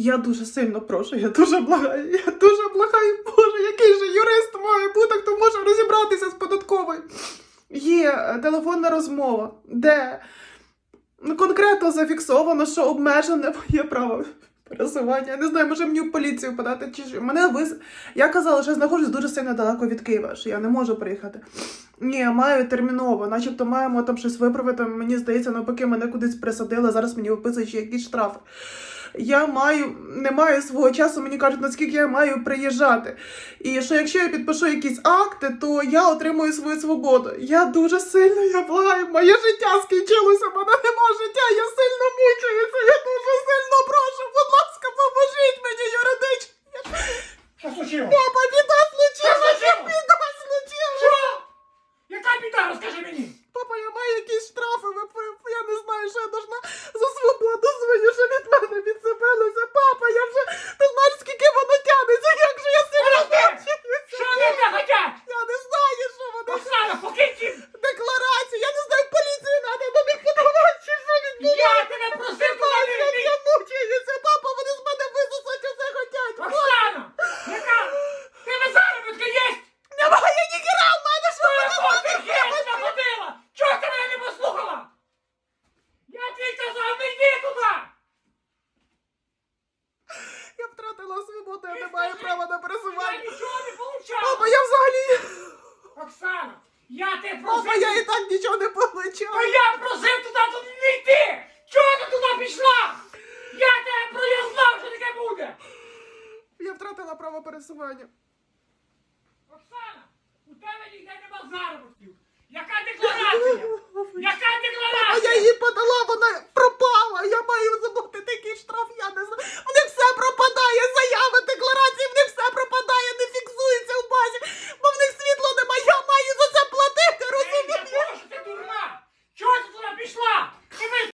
Я дуже сильно прошу, я дуже благаю, я дуже благаю, Боже, який же юрист має бути, хто може розібратися з податковою. Є е, телефонна розмова, де ну, конкретно зафіксовано, що обмежене моє право пересування. Я не знаю, може мені в поліцію подати чи що. Мене вис... Я казала, що я знаходжусь дуже сильно далеко від Києва, що я не можу приїхати. Ні, маю терміново, начебто маємо там щось виправити. Мені здається, навпаки, мене кудись присадили, зараз мені виписують якісь штрафи. Я маю, не маю свого часу, мені кажуть, наскільки я маю приїжджати. І що якщо я підпишу якісь акти, то я отримую свою свободу. Я дуже сильно, я благаю, моє життя скінчилося, мене нема життя, я сильно мучуюся, я дуже сильно прошу, будь ласка, поможіть мені юридично. Що случилось? Папа, біда случилася, Що? біда случилася. Що? Яка біда, розкажи мені? Папа, я маю якісь штрафи, випив. Я не знаю, що я должна за свободу свою, що від мене відцепилося. Папа, я вже ти знаєш, скільки воно тягнеться, як же я сильно Молодець! мучуюся. Що вони тебе хотять? Я не знаю, що вони Оксана, покинь їм! декларації. Я не знаю, в поліцію треба до них подавати, чи що відбувається. Я тебе просив туди не Як йти! я мучуюся, папа, вони з мене висосати усе хотять. Оксана! Яка? Тебе заробітка є? Немає ні гіра в мене, що Роблять? є? Заходила! Чого ти мене не послухала? Я тобі казав, не йди туди! Я втратила свободу, я не маю права на Я пересування. нічого не Папа, я взагалі... Оксана, я тебе Папа, просив! я і так нічого не получала. я просив туди туди не йти! Чого ти туди пішла? Я тебе про я знав, що таке буде! Я втратила право пересування. Оксана, у тебе Bolsonaro!